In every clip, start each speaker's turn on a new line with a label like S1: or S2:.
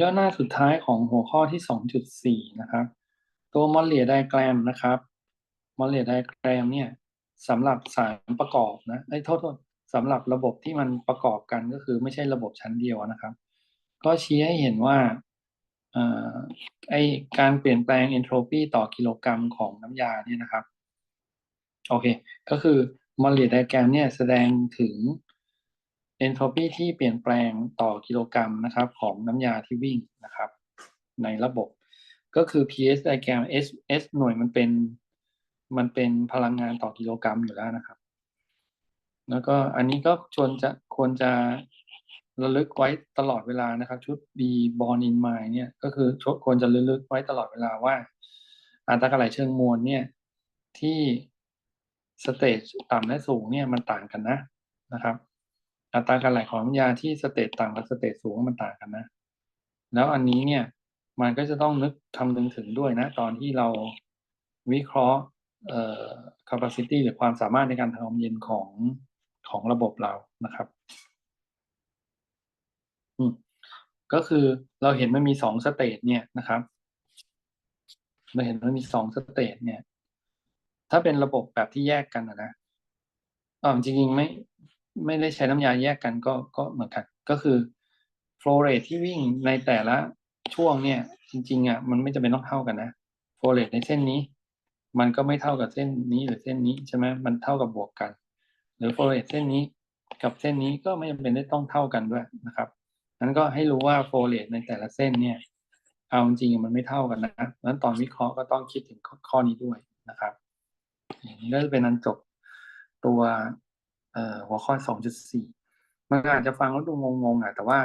S1: ย่อหน้าสุดท้ายของหัวข้อที่ 2.4 นะครับ ตัว Molear diagram นะครับ Molear diagram เนี่ยสำหรับสารประกอบนะไอ้โทษโทษสำหรับระบบที่มันประกอบกันก็คือไม่ใช่ระบบชั้นเดียวนะครับ ก็ชี้ให้เห็นว่าอ่อไอการเปลี่ยนแปลง entropy ต่อกิโลกรัมของน้ำยาเนี่ยนะครับ โอเค ก็คือ Molear diagram เนี่ยแสดงถึง entropy ที่เปลี่ยนแปลงต่อกิโลกรัมนะครับของน้ำยาที่วิ่งนะครับ ในระบบก็คือ PS diagram S S หน่วยมันเป็นมันเป็นพลังงานต่อกิโลกรัมอยู่แล้วนะครับ แล้วก็อันนี้ก็ชวนจะควรจะระลึกไว้ตลอดเวลานะครับ ชุด B born in mind เนี่ยก็คือควรจะระลึกไว้ตลอดเวลาว่า อัตราการไหลเชิงมวลเนี่ยที่สเตจต่ำและสูงเนี่ยมันต่างกันนะนะครับ อัตราการไหลของน้ำยาที่สเตจต่ำกับสเตจสูงมันต่างกันนะ แล้วอันนี้เนี่ยมันก็จะต้องนึกคำนึงถึงด้วยนะ ตอนที่เราวิเคราะห์เอ่อ capacity หรือความสามารถในการทำความเย็นของของระบบเรานะครับอืมก็คือเราเห็นมันมีสองสเตจเนี่ยนะครับ เราเห็นมันมีสองสเตจเนี่ย ถ้าเป็นระบบแบบที่แยกกันนะนะอ๋อจริงๆไม่ ไม่ได้ใช้น้ำยาแยกกันก็ก็เหมือนกันก็คือ flow rate ที่วิ่งในแต่ละช่วงเนี่ย จริงๆอะมันไม่จำเป็นต้องเท่ากันนะ flow rate ในเส้นนี้ มันก็ไม่เท่ากับเส้นนี้หรือเส้นนี้ใช่ไหมมันเท่ากับบวกกัน หรือ flow rate เส้นนี้กับเส้นนี้ก็ไม่จำเป็นได้ต้องเท่ากันด้วยนะครับนั้นก็ให้รู้ว่า flow rate ในแต่ละเส้นเนี่ยเอาจริงๆมันไม่เท่ากันนะนั้นตอนวิเคราะห์ก็ต้องคิดถึงข้อนี้ด้วยนะครับ อย่างนี้ก็จะเป็นอันจบตัว หัวข้อ 2.4 มันอาจจะฟังแล้วดูงงๆอะแต่ว่า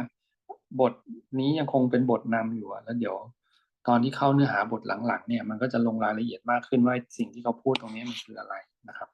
S1: บทนี้ยังคงเป็นบทนำอยู่อะแล้วเดี๋ยวตอนที่เข้าเนื้อหาบทหลังๆเนี่ยมันก็จะลงรายละเอียดมากขึ้นว่าสิ่งที่เขาพูดตรงนี้มันคืออะไรนะครับ